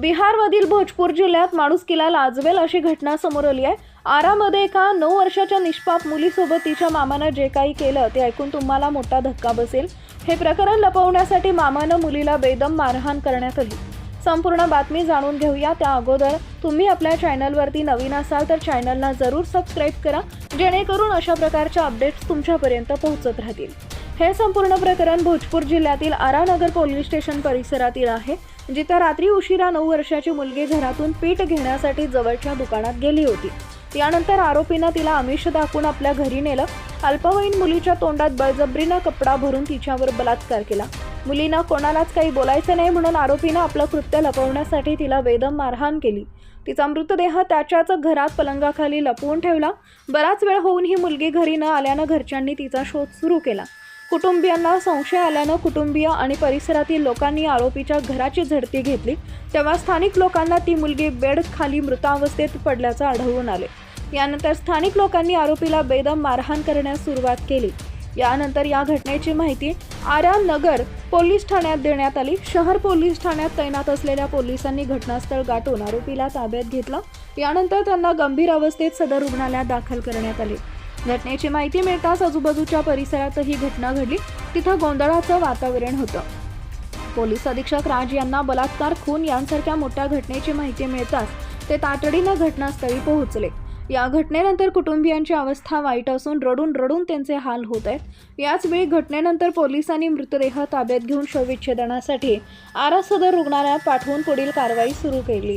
बिहारमधील भोजपूर जिल्ह्यात माणुसकीला लाजवेल अशी घटना समोर आली आहे. आरामध्ये एका नऊ वर्षाच्या निष्पाप मुलीसोबत तिच्या मामानं जे काही केलं ते ऐकून तुम्हाला मोठा धक्का बसेल. हे प्रकरण लपवण्यासाठी मामानं मुलीला बेदम मारहाण करण्यात आली. संपूर्ण बातमी जाणून घेऊया. त्या अगोदर तुम्ही आपल्या चॅनलवरती नवीन असाल तर चॅनलला जरूर सबस्क्राईब करा जेणेकरून अशा प्रकारच्या अपडेट्स तुमच्यापर्यंत पोहोचत राहतील. हे संपूर्ण प्रकरण भोजपूर जिल्ह्यातील आरानगर पोलीस स्टेशन परिसरातील आहे जिथे रात्री उशिरा नऊ वर्षाची मुलगी घरातून पीठ घेण्यासाठी जवळच्या दुकानात गेली होती. यानंतर आरोपीनं तिला आमिष दाखवून आपल्या घरी नेलं. अल्पवयीन मुलीच्या तोंडात बळजबरीनं कपडा भरून तिच्यावर बलात्कार केला. मुलीनं कोणालाच काही बोलायचं नाही म्हणून आरोपीनं आपलं कृत्य लपवण्यासाठी तिला वेदम मारहाण केली. तिचा मृतदेह त्याच्याच घरात पलंगाखाली लपवून ठेवला. बराच वेळ होऊन ही मुलगी घरी न आल्यानं घरच्यांनी तिचा शोध सुरू केला. कुटुंबियांना संशय आल्यानं कुटुंबीय आणि परिसरातील लोकांनी आरोपीच्या घराची झडती घेतली. तेव्हा स्थानिक लोकांना ती मुलगी बेड खाली मृतावस्थेत पडल्याचं आढळून आले. यानंतर स्थानिक लोकांनी आरोपीला बेदम मारहाण करण्यास सुरुवात केली. यानंतर या घटनेची माहिती आर्या नगर पोलीस ठाण्यात देण्यात आली. शहर पोलीस ठाण्यात तैनात असलेल्या पोलिसांनी घटनास्थळ गाठून आरोपीला ताब्यात घेतलं. यानंतर त्यांना गंभीर अवस्थेत सदर रुग्णालयात दाखल करण्यात आले. घटनेची माहिती मिळताच आजूबाजूच्या परिसरात ही घटना घडली. तिथं गोंधळाचं वातावरण होतं. पोलीस अधीक्षक राज यांना बलात्कार खून यांसारख्या मोठ्या घटनेची माहिती मिळताच ते तातडीनं घटनास्थळी पोहोचले. या घटनेनंतर कुटुंबियांची अवस्था वाईट असून रडून रडून त्यांचे हाल होत आहेत. याचवेळी घटनेनंतर पोलिसांनी मृतदेह ताब्यात घेऊन शवविच्छेदनासाठी आरा सदर रुग्णालयात पाठवून पुढील कारवाई सुरू केली.